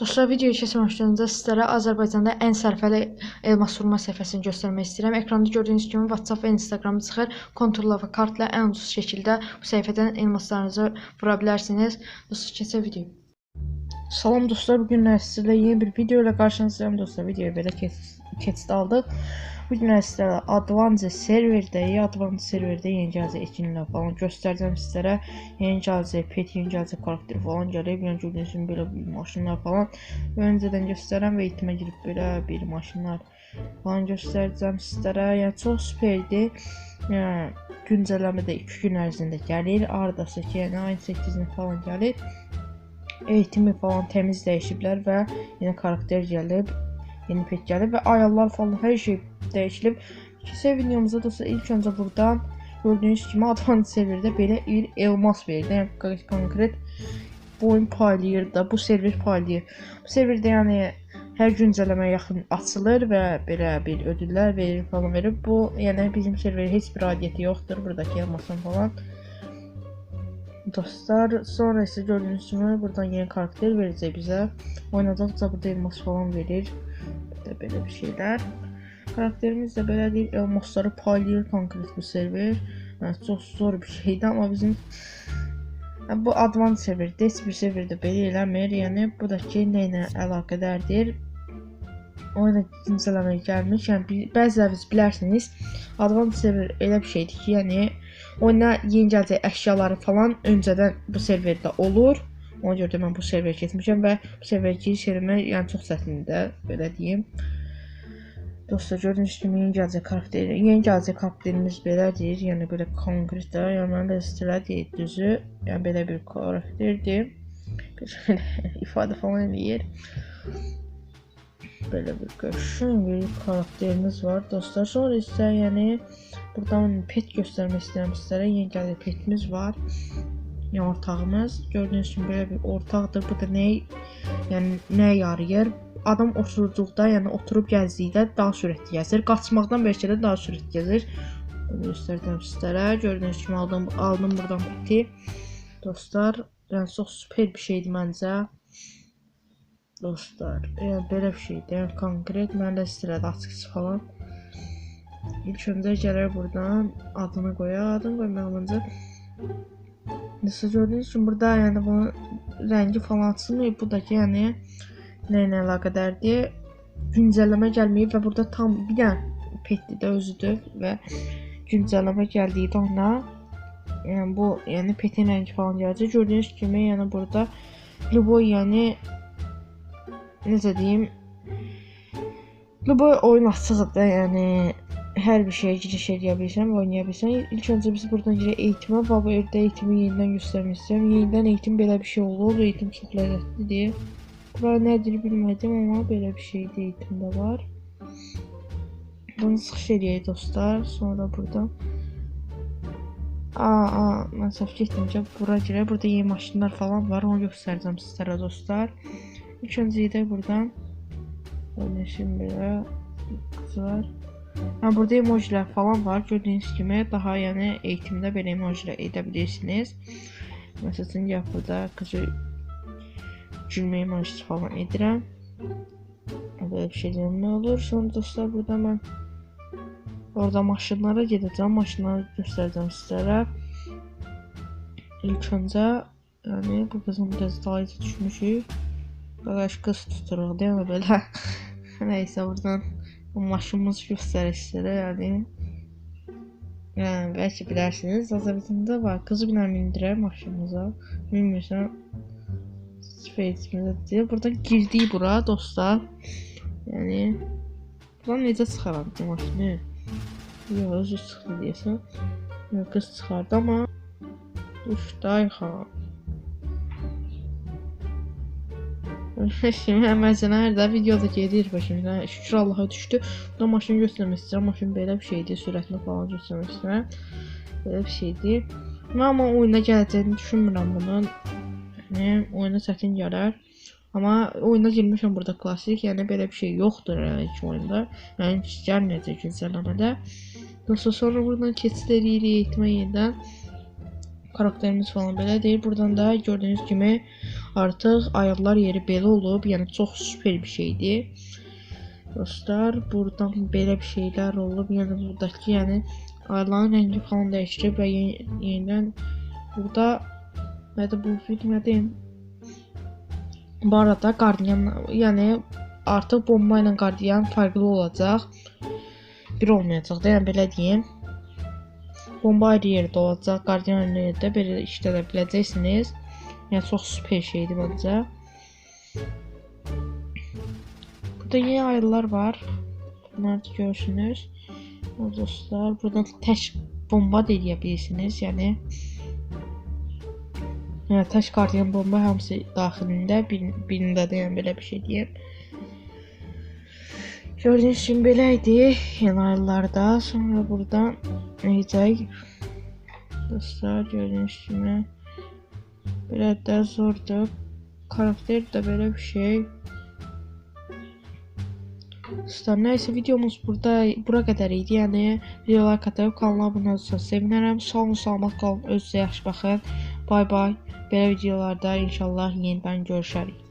Dostlar, videoyu keçməmişdən öncə sizlərə Azərbaycanda ən sərfəli elmas vurma səhifəsini göstərmək istəyirəm. Ekranda gördüyünüz kimi WhatsApp və Instagram çıxır. Konturla və kartla ən ucuz şəkildə bu səhifədən elmaslarınızı vura bilərsiniz. Dostlar, keçək videoya. Salam dostlar, bu gün sizlərlə yeni bir video ilə qarşınızdayım. Dostlar, videoya belə keç keçid aldıq. Bu gün sizlərə Advance serverdə, Advance serverdə yeni gələcək etkinliklər falan göstərəcəm sizlərə. Yeni gələcək pet, yeni gələcək karakter falan gəlib. Yəni gördüyünüz kimi belə bir maşınlar falan öncədən göstərəm və itimə girib belə bir maşınlar falan göstərəcəm sizlərə. Yəni çox superdir. Yəni güncəlləmə də 2 gün ərzində gəlir. Ardası ki, yəni ayın 8-nə falan gəlir. Eğitimi falan təmiz dəyişiblər və yeni karakter gəlib. Yeni pet gəlib və ayarlar falan hər şey dəyişilib. İkinci videomuzda dostlar ilk öncə buradan gördüyünüz kimi Advanced serverdə belə bir elmas verir. Yəni konkret bu oyun paylayır da, bu server paylayır. Bu serverdə yəni hər güncəlləməyə yaxın açılır və belə bir ödüllər verir falan verir. Bu yəni bizim serverə heç bir aidiyyəti yoxdur buradakı elmasın falan. Dostlar, sonra isə gördüyünüz kimi buradan yeni karakter verəcək bizə. Oynadıqca burada elmas falan verir. Burada belə bir şeylər. Karakterimiz də belə deyil, elmasları paylayır konkret bu server. Yəni çox zor bir şeydir, amma bizim yəni, bu advanced serverdə heç bir serverdə belə eləmir. Yəni bu da ki, nə ilə əlaqədardır? Oyuna güncəlləmə gəlmiş. Yəni bəziləriniz bilərsiniz, advanced server elə bir şeydir ki, yəni oyuna yeni gələcək əşyaları falan öncədən bu serverdə olur. Ona görə də mən bu serverə keçmişəm və bu serverə giriş eləmək yəni çox çətindir, belə deyim. Dostlar gördüyünüz kimi yeni gələcək karakter, yeni gələcək karakterimiz belədir, yəni belə konkret də, yəni mən də istədir düzü, yəni belə bir karakterdir. Bir ifadə falan eləyir. Belə bir qəşəng bir karakterimiz var dostlar. Sonra isə yəni buradan pet göstərmək istəyirəm sizlərə. Yeni gələcək petimiz var. Yəni ortağımız. Gördüyünüz kimi belə bir ortaqdır. Bu da nə yəni nəyə yarayır? Adam oturduqda, yəni oturub gəzdikdə daha sürətli gəzir. Qaçmaqdan bəlkə də daha sürətli gəzir. Bunu göstərdim sizlərə. Gördüyünüz kimi aldım, aldım buradan peti. Dostlar, yəni çox super bir şeydir məncə. Dostlar, yəni belə bir şeydir. Yəni konkret mən də istəyirəm açıqçası falan. İlk öncə gələr buradan adını qoyaq. Adını qoymağımızı Nasıl gördüğünüz için burada yani bunun rengi falan açılmıyor. Bu da ki yani nə ilə əlaqədardır? Güncəlləmə gəlməyib və burada tam bir dənə petdir də özüdür və güncəlləmə gəldikdə ona yəni bu yəni petin rəngi falan gələcək. Gördüyünüz kimi yəni burada Luboy yəni necə deyim Luboy oyun açıqdır, yəni hər bir şeyə giriş edə bilirsən oynaya bilirsən. İlk öncə biz buradan girək eğitimə və bu evdə eğitimi yenidən göstərmək istəyirəm. Yenidən eğitim belə bir şey olur. Eğitim çox ləzzətlidir. Bura nədir bilmədim, amma belə bir şeydir eğitimdə var. Bunu çıxış edək dostlar. Sonra buradan Aa, aa, mən səhv getdimcə bura girək. Burada yeni maşınlar falan var. Onu göstərəcəm sizlərə dostlar. İlk öncə gedək buradan. Oynaşım belə qızlar. Yəni burada emojilər falan var. Gördüyünüz kimi daha yəni eğitimdə belə emojilər edə bilirsiniz. Məsələn, ya burada qızı gülmə emojisi falan edirəm. Belə bir şey demək olur. Sonra dostlar burada mən orada maşınlara gedəcəm. Maşınları göstərəcəm sizlərə. İlk öncə yəni bu qızın biraz dalıyca düşmüşük. Qardaş qız tuturuq, deyil mi belə? Nəysə buradan bu maşınımız göstərir sizlərə, yəni. Yəni bəlkə bilərsiniz, Azərbaycanda var. Qızı binə mindirər maşınımıza. Bilmirsən. Facebook'da Burada girdik bura dostlar. Yəni buradan necə çıxaram maşını? Yox, özü çıxdı deyəsən. Qız çıxardı amma Uf, dayxa. Şimdi məsələn hər də videoda gedir başımdan. Şükür Allaha düşdü. Burada maşını göstərmək istəyirəm. Maşın belə bir şeydir. Sürətini falan göstərmək istəyirəm. Belə bir şeydir. Mən amma oyuna gələcəyini düşünmürəm bunun. Yəni oyuna çətin gələr. Amma oyuna girmişəm burada klassik, yəni belə bir şey yoxdur yəni ki oyunda. Yəni heç gəlməyəcək güncəlləmədə. Nasıl sonra buradan keçid edirik eğitimə yenidən. Karakterimiz falan belə deyil. Buradan da gördüyünüz kimi Artıq ayaqlar yeri belə olub, yəni çox super bir şeydir. Dostlar, buradan belə bir şeylər olub. Yəni buradakı, yəni ayaqların rəngi falan dəyişdirib və yeni, yenidən burada nədir bu bilmədim. Bu arada qardiyan, yəni artıq bomba ilə qardiyan fərqli olacaq. Bir olmayacaq da, yəni belə deyim. Bomba ayrı yerdə olacaq, qardiyan ayrı yerdə belə işlədə biləcəksiniz. Yəni çox super şeydir məncə. Burada yeni ayılar var. Bunları da görürsünüz. O dostlar, buradan tək bomba da eləyə bilirsiniz. Yəni Yəni tək qardiyan bomba hamısı daxilində, bir, birində də yəni belə bir şey deyim. Gördüyünüz kimi belə idi yanarlarda. Sonra buradan necək dostlar gördüyünüz kimi belə də zordur. Karakter də belə bir şey. Dostlar, nəysə videomuz burada bura qədər idi. Yəni video like atıb kanala abunə olsanız sevinərəm. Sağ olun, salamat qalın. Özünüzə yaxşı baxın. Bay bay. Belə videolarda inşallah yenidən görüşərik.